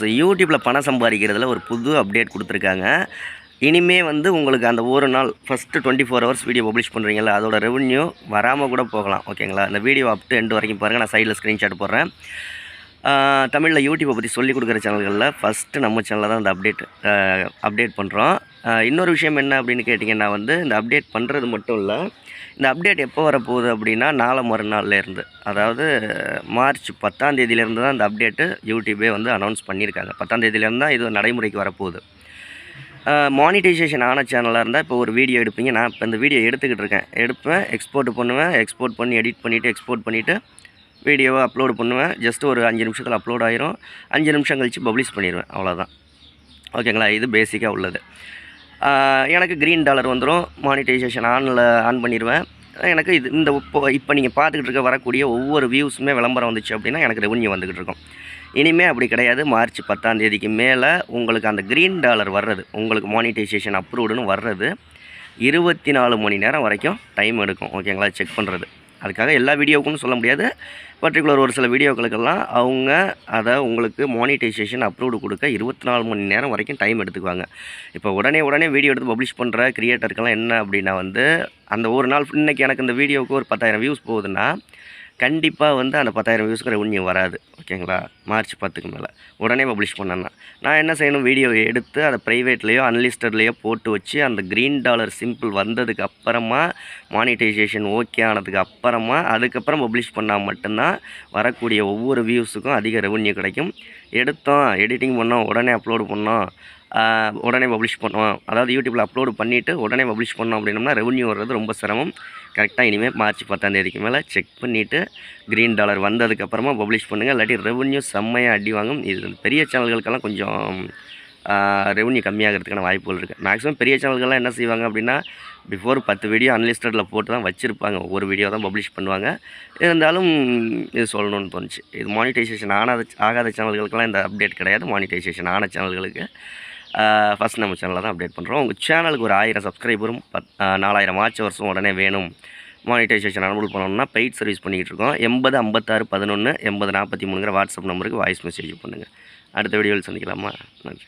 So யூடியூப்பில் பணம் சம்பாதிக்கிறதுல ஒரு புது அப்டேட் கொடுத்துருக்காங்க. இனிமே வந்து உங்களுக்கு அந்த ஒரு நாள் first twenty four hours video publish பண்ணுறீங்களா அதோட ரெவன்யூ வராமல் கூட போகலாம். ஓகேங்களா இந்த வீடியோ அப் டு எண்டு வரைக்கும் பாருங்கள் நான் சைடில் ஸ்க்ரீன்ஷாட் போடுறேன். தமிழில் யூடியூப்பை பற்றி சொல்லிக் கொடுக்குற சேனல்களில் ஃபஸ்ட்டு நம்ம சேனலில் தான் இந்த அப்டேட் அப்டேட் பண்ணுறோம் இன்னொரு விஷயம் என்ன அப்படின்னு கேட்டிங்கன்னா வந்து இந்த அப்டேட் பண்ணுறது மட்டும் இல்லை இந்த அப்டேட் எப்போ வரப்போகுது அப்படின்னா நாளை மறுநாள்லேருந்து அதாவது மார்ச் பத்தாம் தேதியிலேருந்து தான் இந்த அப்டேட்டு யூடியூபே வந்து அனௌன்ஸ் பண்ணியிருக்காங்க. பத்தாம் தேதியிலேருந்து தான் இது நடைமுறைக்கு வரப்போகுது. மானிட்டைசேஷன் ஆன சேனலாக இருந்தால் இப்போ ஒரு வீடியோ எடுப்பீங்க. நான் இப்போ இந்த வீடியோ எடுத்துக்கிட்டு இருக்கேன். எடுப்பேன் எக்ஸ்போர்ட் பண்ணுவேன் எக்ஸ்போர்ட் பண்ணி எடிட் பண்ணிவிட்டு எக்ஸ்போர்ட் பண்ணிவிட்டு வீடியோவை அப்லோடு பண்ணுவேன். ஜஸ்ட் ஒரு அஞ்சு நிமிஷத்தில் அப்லோட் ஆயிரும். அஞ்சு நிமிஷம் கழித்து பப்ளிஷ் பண்ணிடுவேன். அவ்வளோதான் ஓகேங்களா இது பேசிக்காக உள்ளது. எனக்கு க்ரீன் டாலர் வந்துடும் மானிட்டைசேஷன் ஆனில் ஆன் பண்ணிடுவேன். எனக்கு இது இந்த இப்போ இப்போ நீங்கள் பார்த்துக்கிட்டு இருக்க வரக்கூடிய ஒவ்வொரு வியூஸுமே விளம்பரம் வந்துச்சு அப்படின்னா எனக்கு ரெவன்யூ வந்துக்கிட்டு இருக்கும். இனிமேல் அப்படி கிடையாது. மார்ச் பத்தாம் தேதிக்கு மேலே உங்களுக்கு அந்த க்ரீன் டாலர் வர்றது உங்களுக்கு மானிட்டைசேஷன் அப்ரூவ்டுன்னு வர்றது இருபத்தி நாலு மணி நேரம் வரைக்கும் டைம் எடுக்கும். ஓகேங்களா செக் பண்ணுறது அதுக்காக எல்லா வீடியோவுக்கும் சொல்ல முடியாது. பர்டிகுலர் ஒரு சில வீடியோக்களுக்கெல்லாம் அவங்க அதை உங்களுக்கு மானிட்டைசேஷன் அப்ரூவ்டு கொடுக்க இருபத்தி நாலு மணி நேரம் வரைக்கும் டைம் எடுத்துக்குவாங்க. இப்போ உடனே உடனே வீடியோ எடுத்து பப்ளிஷ் பண்ணுற கிரியேட்டருக்கெல்லாம் என்ன அப்படின்னா வந்து அந்த ஒரு நாள் இன்றைக்கி எனக்கு இந்த வீடியோவுக்கு ஒரு பத்தாயிரம் வியூஸ் போகுதுன்னா கண்டிப்பாக வந்து அந்த பத்தாயிரம் வியூஸ்க்கு ரெவன்யூ வராது ஓகேங்களா மார்ச் பத்துக்கு மேலே. உடனே பப்ளிஷ் பண்ணேன்னா நான் என்ன செய்யணும்? வீடியோ எடுத்து அதை ப்ரைவேட்லேயோ அன்லிஸ்டட்லேயோ போட்டு வச்சு அந்த க்ரீன் டாலர் சிம்பிள் வந்ததுக்கு அப்புறமா மானிட்டைசேஷன் ஓகே ஆனதுக்கு அப்புறமா அதுக்கப்புறம் பப்ளிஷ் பண்ணால் மட்டும்தான் வரக்கூடிய ஒவ்வொரு வியூஸுக்கும் அதிக ரெவன்யூ கிடைக்கும். எடுத்தோம் எடிட்டிங் பண்ணோம் உடனே அப்லோடு பண்ணோம். உடனே பப்ளிஷ் பண்ணோம் அதாவது யூடியூப்பில் அப்லோடு பண்ணிவிட்டு உடனே பப்ளிஷ் பண்ணோம் அப்படின்னம்னா ரெவன்யூ வர்றது ரொம்ப சிரமம். கரெக்டாக இனிமேல் மார்ச் பத்தாந்தேதிக்கு மேலே செக் பண்ணிவிட்டு க்ரீன் டாலர் வந்ததுக்கப்புறமா பப்ளிஷ் பண்ணுங்கள் இல்லாட்டி ரெவன்யூ செம்மையாக அடி வாங்கும். இது பெரிய சேனல்களுக்கெல்லாம் கொஞ்சம் ரெவன்யூ கம்மியாகிறதுக்கான வாய்ப்புகள் இருக்குது மேக்ஸிமம் பெரிய சேனல்கள்லாம் என்ன செய்வாங்க அப்படின்னா பிஃபோர் பத்து வீடியோ அன்லிஸ்டடில் போட்டு தான் வச்சுருப்பாங்க. ஒரு வீடியோ தான் பப்ளிஷ் பண்ணுவாங்க. இருந்தாலும் இது சொல்லணும்னு தோணுச்சு. இது மானிட்டைசேஷன் ஆனாத ஆகாத சேனல்களுக்கெல்லாம் இந்த அப்டேட் கிடையாது. மானிட்டைசேஷன் ஆன சேனல்களுக்கு ஃபஸ்ட் நம்ம சேனலில் தான் அப்டேட் பண்ணுறோம் உங்கள் சேனலுக்கு ஒரு ஆயிரம் சப்ஸ்கிரைபரும் பத் நாலாயிரம் ஆச்சு வருஷம் உடனே வேணும். மானிட்டைசேஷன் அனுபவம் பண்ணணும்னா பெய்ட் சர்வீஸ் பண்ணிகிட்டு இருக்கோம். எண்பது ஐம்பத்தாறு பதினொன்று எண்பது நாற்பத்தி மூணுங்கிற வாட்ஸ்அப் நம்பருக்கு வாய்ஸ் மெசேஜ் பண்ணுங்கள் அடுத்த வீடியோவில் சந்திக்கலாமா? நன்றி.